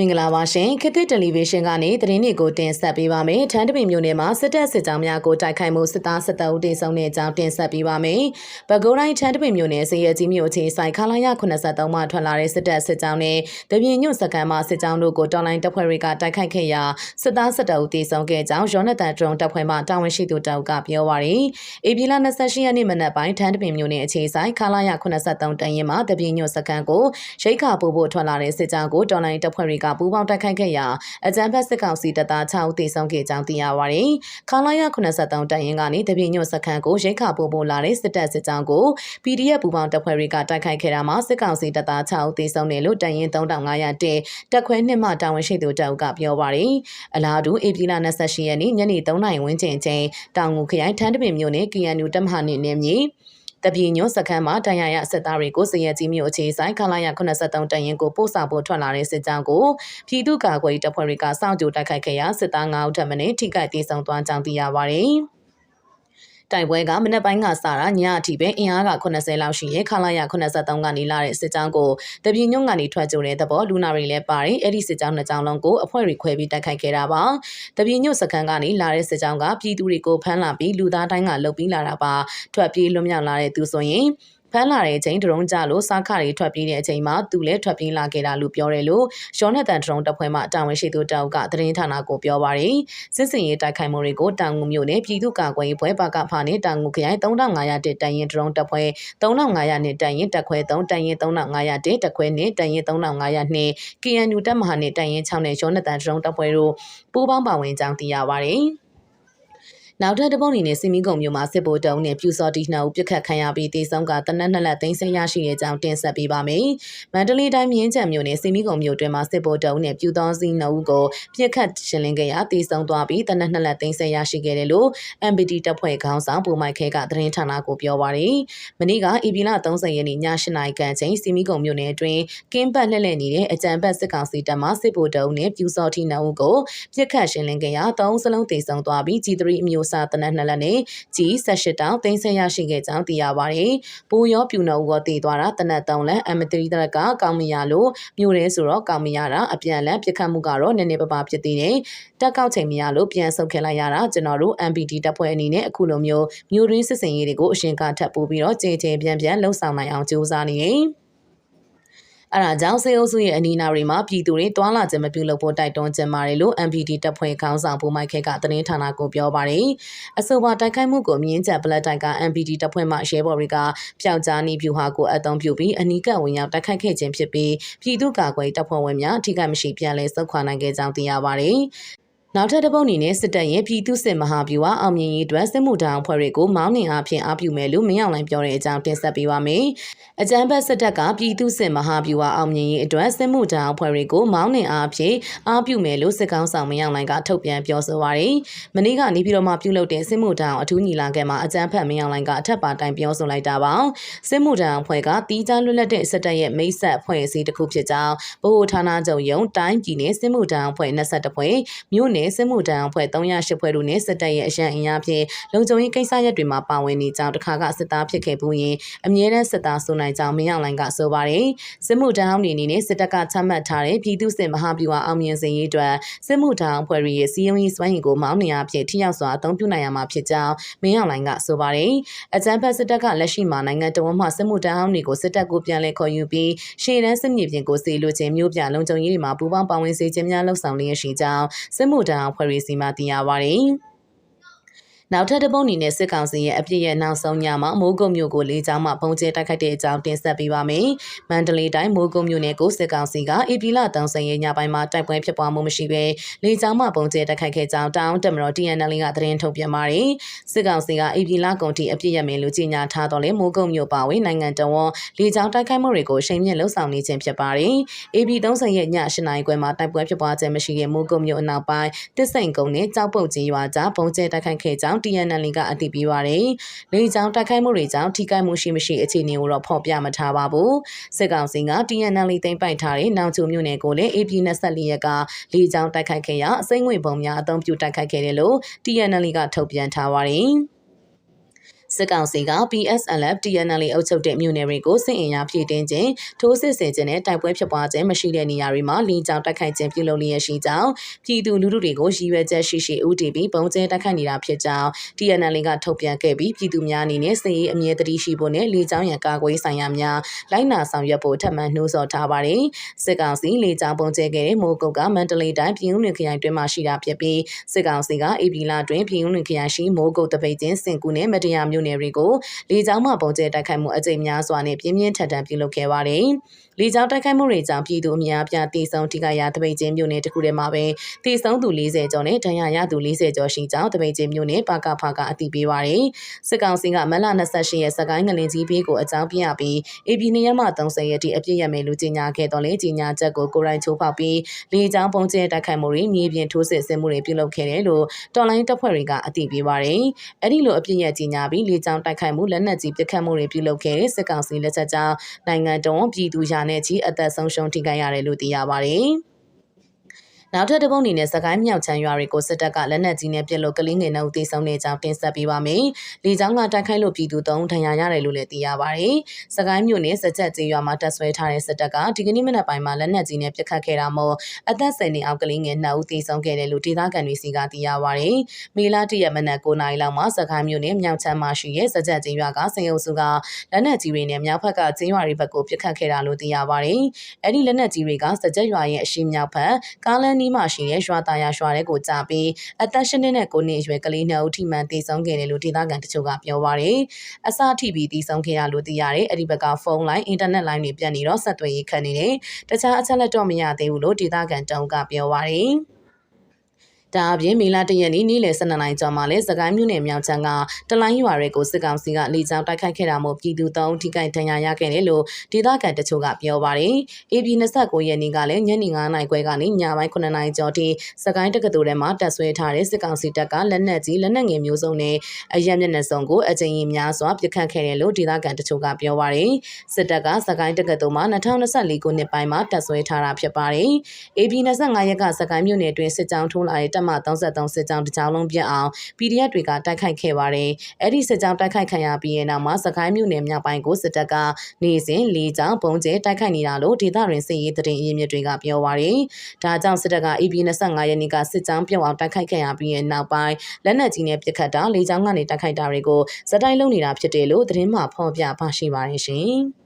မင်္ဂလာပါရှင်ခေတ်သစ်တယ်လီဗီရှင်းကနေသတင်းတွေကိုတင်ဆက်ပေးပါမယ်။ထန်းတပင်မြို့နယ်မှာစစ်တပ်စစ်ကြောင်းများကိုတိုက်ခိုက်မှုစစ်သားစစ်တပ်ဦးတင်ဆောင်တဲ့အကြောင်းတင်ဆက်ပေးပါမယ်။ပဲခူးတိုင်းထန်းတပင်မြို့နယ်စရကြီးမြို့အခြေဆိုင်ခလာရ83မှထွက်လာတဲ့စစ်တပ်စစ်ကြောင်းနဲ့တပြင်းညွန့်စကန်မှစစ်ကြောင်းတို့ကိုတော်လိုင်းတပ်ဖွဲ့တွေကတိုက်ခိုက်ခဲ့ရာစစ်သားစစ်တပ်ဦးတင်ဆောင်ခဲ့ကြောင်းရောနသန်ဒရုန်းတပ်ဖွဲ့မှတာဝန်ရှိသူတအုပ်ကပြောပါရယ်။အေပြည်လ28ရက်နေ့မနက်ပိုင်းထန်းတပင်မြို့နယ်အခြေဆိုင်ခလာရ83တန်ရင်မှတပြင်းညွန့်စကန်ကိုရိတ်ခါပို့ဖို့ထွက်လာတဲ့စစ်ကြောင်းကိုတော်လိုင်းတပ်ဖွဲ့တွေကပူးပေါင်းတိုက်ခိုက်ခဲ့ရာအကြမ်းဖက်စစ်ကောင်စီတပ်သား6ဦးသေဆုံးခဲ့ကြောင်းသိရပါတယ်။ခလာရ83တပ်ရင်းကနေတပြည့်ညွတ်စခန်းကိုရိတ်ခါပို့ပို့လာတဲ့စစ်တပ်စစ်ကြောင်းကို PDF ပူးပေါင်းတပ်ဖွဲ့တွေကတိုက်ခိုက်ခဲ့တာမှာစစ်ကောင်စီတပ်သား6ဦးသေဆုံးတယ်လို့တပ်ရင်း3500တဲတပ်ခွဲနှစ်မှတာဝန်ရှိသူတပ်ဦးကပြောပါတယ်။အလားတူဧပြီလ28ရက်နေ့ညနေ3နာရီဝန်းကျင်ချိန်တောင်ငူခရိုင်ထန်းတပင်မြို့နယ် KNU တပ်မဟာနေနေမြေ တပြင်းညွန့်စခန်းမှာတန်ရရစစ်သားတွေကိုစရဲကြီးမြို့အခြေဆိုင်ခလာရ83တရင်ကိုပို့ဆောင်ဖို့ထွက်လာတဲ့စစ်ကြောင်းကိုပြည်သူ့ကာကွယ်တပ်ဖွဲ့တွေကစောင့်ကြိုတိုက်ခိုက်ခဲ့ရာစစ်သား9ဦးထပ်မံထိခိုက်ဒေဆုံးသွားကြောင်းသိရပါတယ်။ တိုက်ပွဲကမနက်ပိုင်းကစတာညအထိပဲအင်အားက80လောက်ရှိရဲခလာရ83ကနေလာတဲ့စစ်ကြောင်းကိုတပြင်းညွန့်ကနေထွက်ကြတဲ့သဘောလူနာတွေလည်းပါတယ်အဲ့ဒီစစ်ကြောင်းနှစ်ကြောင်းလုံးကိုအဖွဲ့တွေခွဲပြီးတိုက်ခိုက်ခဲ့တာပါတပြင်းညွန့်စခန်းကနေလာတဲ့စစ်ကြောင်းကပြည်သူတွေကိုဖမ်းလာပြီးလူသားတိုင်းကလှုပ်ပြီးလာတာပါထွက်ပြေးလွတ်မြောက်လာတဲ့သူဆိုရင် ဖမ်းလာတဲ့အချိန်ဒရုန်းကြလို့စားခတွေထွက်ပြေးတဲ့အချိန်မှာသူလည်းထွက်ပြေးလာခဲ့တာလို့ပြောတယ်လို့ရောနက်တန်ဒရုန်းတပ်ဖွဲ့မှတာဝန်ရှိသူတောက်ကသတင်းဌာနကိုပြောပါတယ်စစ်စင်ရေးတိုက်ခိုက်မှုတွေကိုတောင်ငူမြို့နယ်ပြည်သူ့ကာကွယ်ရေးဘွဲပါကဖာနဲ့တောင်ငူခရိုင်3500တက်တန်ရင်ဒရုန်းတပ်ဖွဲ့3500နဲ့တန်ရင်တက်ခွဲ3တန်ရင်3500တက်တက်ခွဲနဲ့တန်ရင်3500နဲ့ KNU တပ်မဟာနဲ့တန်ရင်6နဲ့ရောနက်တန်ဒရုန်းတပ်ဖွဲ့တို့ပူးပေါင်းပါဝင်ကြောင်းသိရပါတယ် နောက်ထပ်တပုတ်အနေနဲ့စီမီကုံမြို့မှာစစ်ဗိုလ်တုံးနဲ့ပြူစော်တီနှုတ်ပြစ်ခတ်ခံရပြီးတေဆုံးကတနက်နှစ်လက်သိမ်းဆည်းရရှိတဲ့အကြောင်းတင်ဆက်ပေးပါမယ်။မန္တလေးတိုင်းမြင်းချံမြို့နယ်စီမီကုံမြို့တွင်မှာစစ်ဗိုလ်တုံးနဲ့ပြူသောစီနှုတ်ကိုပြစ်ခတ်ရှင်းလင်းခဲ့ရာတေဆုံးသွားပြီးတနက်နှစ်လက်သိမ်းဆည်းရရှိခဲ့တယ်လို့ MPD တပ်ဖွဲ့ခေါင်းဆောင်ပူမိုက်ခဲကသတင်းဌာနကိုပြောပါရယ်။မနေ့ကဧပြီလ30ရက်နေ့ည8နာရီခန့်ချိန်စီမီကုံမြို့နယ်အတွင်းကင်းပတ်လှည့်လည်နေတဲ့အကြံပတ်စစ်ကောင်စီတပ်မှစစ်ဗိုလ်တုံးနဲ့ပြူစော်တီနှုတ်ကိုပြစ်ခတ်ရှင်းလင်းခဲ့ရာသုံးစလုံးတေဆုံးသွားပြီး G3 အမျိုးအစားတနက်နှစ်လက်နဲ့နဲ့ကြီး18တောင်သိမ်းဆည်းရရှိခဲ့ကြောင်းသိရပါတယ်။ပိုးရောပြူနှုံကိုတည်သွားတာတနက်3လမ်းအမတရီတရကကောင်းမရလို့မြို့ရဲဆိုတော့ကောင်းမရတာအပြန်လန်းပြစ်ခတ်မှုကတော့နည်းနည်းပပဖြစ်သေးတယ်။တက်ကောက်ချိန်မရလို့ပြန်ဆုတ်ခဲ့လိုက်ရတာကျွန်တော်တို့ MPD တပ်ဖွဲ့အနေနဲ့အခုလိုမျိုးမြို့ရင်းစစ်စင်ရေးတွေကိုအရှင်ကထပ်ပို့ပြီးတော့ကြေကြေပြန်ပြန်လှုပ်ဆောင်နိုင်အောင်ကြိုးစားနေတယ်။ အဲဒါကြောင့်စေအုပ်စုရဲ့အနီးနားတွေမှာပြည်သူတွေတွာလာခြင်းမပြုလုပ်ဖို့တိုက်တွန်းခြင်းပါတယ်လို့ MPD တပ်ဖွဲ့ခေါင်းဆောင်ဘူမိုက်ခဲကသတင်းဌာနကိုပြောပါတယ်။အဆိုပါတိုက်ခိုက်မှုကိုမြင်းချက်ဘလက်တိုက်က MPD တပ်ဖွဲ့မှရဲဘော်တွေကပျောက်ကြားနေပြူဟာကိုအသုံးပြုပြီးအနီးကပ်ဝင်ရောက်တိုက်ခိုက်ခဲ့ခြင်းဖြစ်ပြီးပြည်သူ့ကာကွယ်တပ်ဖွဲ့ဝင်များထိခိုက်မရှိပြန်လည်ဆုတ်ခွာနိုင်ခဲ့ကြောင်းသိရပါတယ်။ နောက်ထပ်တစ်ပုတ်အနေနဲ့စစ်တပ်ရဲ့ပြည်သူ့စစ်မဟာဗျူဟာအောင်မြင်ရေးအတွက်စစ်မှုထမ်းအဖွဲ့တွေကိုမောင်းနှင်အားဖြင့်အားပြုမယ်လို့မင်းအောင်လှိုင်ပြောတဲ့အကြောင်းတင်ဆက်ပေးပါမယ်။အကြံဖက်စစ်တပ်ကပြည်သူ့စစ်မဟာဗျူဟာအောင်မြင်ရေးအတွက်စစ်မှုထမ်းအဖွဲ့တွေကိုမောင်းနှင်အားဖြင့်အားပြုမယ်လို့စစ်ကောင်းဆောင်မင်းအောင်လှိုင်ကထုတ်ပြန်ပြောဆိုပါရယ်။မနေ့ကနေပြည်တော်မှာပြုလုပ်တဲ့စစ်မှုထမ်းအထူးညီလာခံမှာအကြံဖက်မင်းအောင်လှိုင်ကအထက်ပါတိုင်ပြောဆိုလိုက်တာပါ။စစ်မှုထမ်းအဖွဲ့ကတီးခြားလွတ်လပ်တဲ့စစ်တပ်ရဲ့မိတ်ဆက်အဖွဲ့အစည်းတစ်ခုဖြစ်ကြောင်းဗဟိုဌာနချုပ်ယုံတိုင်းပြည်နယ်စစ်မှုထမ်းအဖွဲ့22ဖွဲ့မြို့နယ်စစ်မှုထမ်းအဖွဲ့308ဖွဲ့တို့နဲ့စစ်တပ်ရဲ့အရန်အင်အားဖြင့်လုံခြုံရေးကိစ္စရပ်တွေမှာပါဝင်နေကြောင်းတခါကစစ်သားဖြစ်ခဲ့ဘူးရင်အမြဲတမ်းစစ်သားဆိုနိုင်ကြောင်းမင်းအောင်လိုင်ကဆိုပါတယ်စစ်မှုထမ်းအနေနဲ့စစ်တပ်ကချမှတ်ထားတဲ့ပြည်သူ့စစ်မဟာဗျူဟာအောင်မြင်စေရေးအတွက်စစ်မှုထမ်းအဖွဲ့ရဲ့စီယုံရေးစွမ်းရည်ကိုမောင်းနေရဖြင့်ထိရောက်စွာအသုံးပြုနိုင်ရမှာဖြစ်ကြောင်းမင်းအောင်လိုင်ကဆိုပါတယ်အကြမ်းဖက်စစ်တပ်ကလက်ရှိမှာနိုင်ငံတော်မှစစ်မှုထမ်းတွေကိုစစ်တပ်ကိုပြန်လည်ခေါ်ယူပြီးရှေ့တန်းစစ်မြေပြင်ကိုစေလွှတ်ခြင်းမျိုးပြလုံခြုံရေးတွေမှာပူးပေါင်းပါဝင်စေခြင်းများလှုပ်ဆောင်လျက်ရှိကြောင်းစစ်မှုထမ်းအဖွဲ့တွေစီမံသိရပါတယ်။ နောက်ထပ်တစ်ပုတ်အနေနဲ့စစ်ကောင်စီရဲ့အပြစ်ရဲ့နောက်ဆုံးညမှာမိုးကုတ်မြို့ကိုလေကြောင်းမှပုံကျဲတိုက်ခိုက်တဲ့အကြောင်းတင်ဆက်ပေးပါမယ်။မန္တလေးတိုင်းမိုးကုတ်မြို့နယ်ကိုစစ်ကောင်စီကဧပြီလ30ရက်ညပိုင်းမှာတိုက်ပွဲဖြစ်ပွားမှုမရှိဘဲလေကြောင်းမှပုံကျဲတိုက်ခိုက်ခဲ့ကြောင်းတောင်းတမတော် TNL ကသတင်းထုတ်ပြန်ပါတယ်။စစ်ကောင်စီကဧပြီလကုန်ထိအပြစ်ရမယ်လို့ကြေညာထားတော့လေမိုးကုတ်မြို့ပါဝင်နိုင်ငံတော်ဝန်လေကြောင်းတိုက်ခိုက်မှုတွေကိုချိန်မြင့်လှုပ်ဆောင်နေခြင်းဖြစ်ပါတယ်။ AP 30ရက်ည8နာရီခွဲမှာတိုက်ပွဲဖြစ်ပွားခြင်းမရှိတဲ့မိုးကုတ်မြို့အနောက်ပိုင်းတစ်စိန်ကုန်းနဲ့ကြောက်ပုတ်ကြီးရွာကြားပုံကျဲတိုက်ခိုက်ခဲ့ကြောင်း TNL ကအသိပေးပါတယ်။လေကြောင်းတိုက်ခိုက်မှုတွေကြောင့်ထိခိုက်မှုရှိမရှိအခြေအနေကိုတော့ဖော်ပြမထားပါဘူး။စစ်ကောင်စီက TNL သိမ်းပိုက်ထားတဲ့နောင်ချိုမြို့နယ်ကိုလည်း AP 24ရက်ကလေကြောင်းတိုက်ခိုက်ခဲ့ရာအစိမ့်ငွေပုံများအသုံးပြုတိုက်ခိုက်ခဲ့တယ်လို့ TNL ကထုတ်ပြန်ထားပါတယ်။ စစ်ကောင်စီက PSLF TNL အုပ်ချုပ်တဲ့မြို့နယ်တွေကိုစစ်အင်အားဖြည့်တင်းခြင်းထိုးစစ်ဆင်ခြင်းနဲ့တိုက်ပွဲဖြစ်ပွားခြင်းမရှိတဲ့နေရာတွေမှာလင်းကြောင်တိုက်ခိုက်ခြင်းပြုလုပ်လျက်ရှိကြောင်းပြည်သူလူထုတွေကိုရည်ရွယ်ချက်ရှိရှိဦးတည်ပြီးပုံကျဲတိုက်ခိုက်နေတာဖြစ်ကြောင်း TNL ကထုတ်ပြန်ခဲ့ပြီးပြည်သူများအနေနဲ့စစ်ရေးအမြဲတမ်းရှိဖို့နဲ့လေကြောင်းရန်ကာကွယ်ဆိုင်ရာများလိုက်နာဆောင်ရွက်ဖို့ထပ်မံနှိုးဆော်ထားပါတယ်စစ်ကောင်စီလေကြောင်းပုံကျဲခဲ့တဲ့မိုးကုတ်ကမန္တလေးတိုင်းပြည်ဦးလွင်ခရိုင်တွင်မှရှိတာဖြစ်ပြီးစစ်ကောင်စီကအေပီလာတွင်ပြည်ဦးလွင်ခရိုင်ရှိမိုးကုတ်တပိတ်ချင်းစင်ကူနဲ့မတရားမြို့နယ်တွေကိုလေကြောင်းမှပုံကျဲတိုက်ခိုက်မှုအကြိမ်များစွာနဲ့ပြင်းပြင်းထန်ထန်ပြုလုပ်ခဲ့ပါတယ်။လေကြောင်းတိုက်ခိုက်မှုတွေကြောင့်ပြည်သူအများအပြားတေဆုံးထိခိုက်ရာတပိတ်ချင်းမြို့နယ်တစ်ခုထဲမှာပဲတေဆုံးသူ40ကျော်နဲ့ဒဏ်ရာရသူ40ကျော်ရှိကြောင်းတပိတ်ချင်းမြို့နယ်ပါကဖကအသိပေးပါတယ်။စစ်ကောင်စီကမလ28ရက်စကိုင်းငလင်ကြီးဘေးကိုအကြောင်းပြပြီး AP နေရမ30ရက်တိအပြည့်ရမယ်လို့ကြေညာခဲ့တော့လေကြေညာချက်ကိုကိုရိုင်းချိုးဖောက်ပြီးလေကြောင်းပုံကျဲတိုက်ခိုက်မှုတွေမြေပြင်ထိုးစစ်ဆင်မှုတွေပြုလုပ်ခဲ့တယ်လို့တော်လိုင်းတပ်ဖွဲ့တွေကအသိပေးပါတယ်။အဲ့ဒီလိုအပြည့်ရကြေညာပြီးလေကြောင်းတိုက်ခိုက်မှုလက်နက်ကြီးပစ်ခတ်မှုတွေပြုလုပ်ခဲ့တဲ့စစ်ကောင်စီလက်ချက်ကြောင့်နိုင်ငံတော်ပြည်သူရာနဲ့ချီအသက်ဆုံးရှုံးထိခိုက်ရတယ်လို့သိရပါတယ်။ နောက်ထပ်တစ်ပုတ်အနေနဲ့စကိုင်းမြောက်ချမ်းရွာတွေကိုစစ်တပ်ကလက်နက်ကြီးနဲ့ပစ်လို့ကလေးငယ်နှုတ်သေဆုံးနေကြောင်းတင်ဆက်ပေးပါမယ်။လေကြောင်းကတိုက်ခိုက်လို့ပြည်သူသုံးဒဏ်ရာရတယ်လို့လည်းသိရပါတယ်။စကိုင်းမြို့နယ်စကြက်ကျေးရွာမှာတပ်ဆွဲထားတဲ့စစ်တပ်ကဒီကနေ့မနက်ပိုင်းမှာလက်နက်ကြီးနဲ့ပစ်ခတ်ခဲ့တာမို့အသက်10နှစ်အောက်ကလေးငယ်2ဦးသေဆုံးခဲ့တယ်လို့ဒေသခံတွေစီကသိရပါတယ်။မေလာတရက်မနက်9နာရီလောက်မှာစကိုင်းမြို့နယ်မြောက်ချမ်းမှာရှိတဲ့စကြက်ကျေးရွာကစင်အုပ်စုကလက်နက်ကြီးတွေနဲ့မြောက်ဘက်ကကျေးရွာတွေဘက်ကိုပစ်ခတ်ခဲ့တာလို့သိရပါတယ်။အဲ့ဒီလက်နက်ကြီးတွေကစကြက်ရွာရဲ့အရှိမြောက်ဘက်ကားလန်းနီးမှရှိတဲ့ရွာသားရရွာတွေကိုကြာပြီးအသက်ရှင်နေတဲ့ကိုနေရွယ်ကလေးနှစ်ဦးထိမှန်တည်ဆုံးခဲ့တယ်လို့ဒေသခံတချို့ကပြောပါရယ်အစထိပြီးတည်ဆုံးခဲ့ရလို့သိရတယ်အဲ့ဒီဘက်ကဖုန်းလိုင်းအင်တာနက်လိုင်းတွေပြတ်နေတော့ဆက်သွယ်ရေးခက်နေတယ်တခြားအချက်လက်တော့မရသေးဘူးလို့ဒေသခံတောင်းကပြောပါရယ် ဒါအပြင်မေလာတရက်နေ့နေ့လယ်12နာရီကျော်မှာလဲစကိုင်းမြို့နယ်မြောက်ချမ်းကတလိုင်းရွာတွေကိုစစ်ကောင်စီကလေကြောင်းတိုက်ခိုက်ခဲ့တာမို့ပြည်သူသုံးထိခိုက်ဒဏ်ရာရခဲ့တယ်လို့ဒေသခံတချို့ကပြောပါတယ်။ AB 29ရက်နေ့ကလည်းညနေ9နာရီခွဲကနေညပိုင်း9နာရီကျော်ထိစကိုင်းတက္ကသိုလ်ထဲမှာတပ်ဆွဲထားတဲ့စစ်ကောင်စီတပ်ကလက်နက်ကြီးလက်နက်ငယ်မျိုးစုံနဲ့အရက်မျက်နှာစုံကိုအကြိမ်ကြီးများစွာပစ်ခတ်ခဲ့တယ်လို့ဒေသခံတချို့ကပြောပါတယ်။စစ်တပ်ကစကိုင်းတက္ကသိုလ်မှာ2024ခုနှစ်ပိုင်းမှာတပ်ဆွဲထားတာဖြစ်ပါတယ်။ AB 25ရက်ကစကိုင်းမြို့နယ်တွင်စစ်ကြောင်းထိုးလာတဲ့တပ်မ33စစ်ကြောင်းတစ်ကြောင်းလုံးပြတ်အောင် PDF တွေကတိုက်ခိုက်ခဲ့ပါတယ်။အဲ့ဒီစစ်ကြောင်းတိုက်ခိုက်ခံရပြီးတဲ့နောက်မှာစကိုင်းမြို့နယ်မြောက်ပိုင်းကိုစစ်တပ်ကနေစဉ်လေးကြောင်းပုံကျဲတိုက်ခိုက်နေတာလို့ဒေသတွင်စစ်ရေးတရင်အရင်းမြစ်တွေကပြောပါတယ်။ဒါကြောင့်စစ်တပ်က AB 25ရက်နေ့ကစစ်ကြောင်းပြုတ်အောင်တိုက်ခိုက်ခဲ့ရပြီးတဲ့နောက်ပိုင်းလက်နက်ကြီးနဲ့ပစ်ခတ်တာလေးကြောင်းကနေတိုက်ခိုက်တာတွေကိုစတိုင်လုံးနေတာဖြစ်တယ်လို့သတင်းမှဖော်ပြပါရှိပါတယ်ရှင်။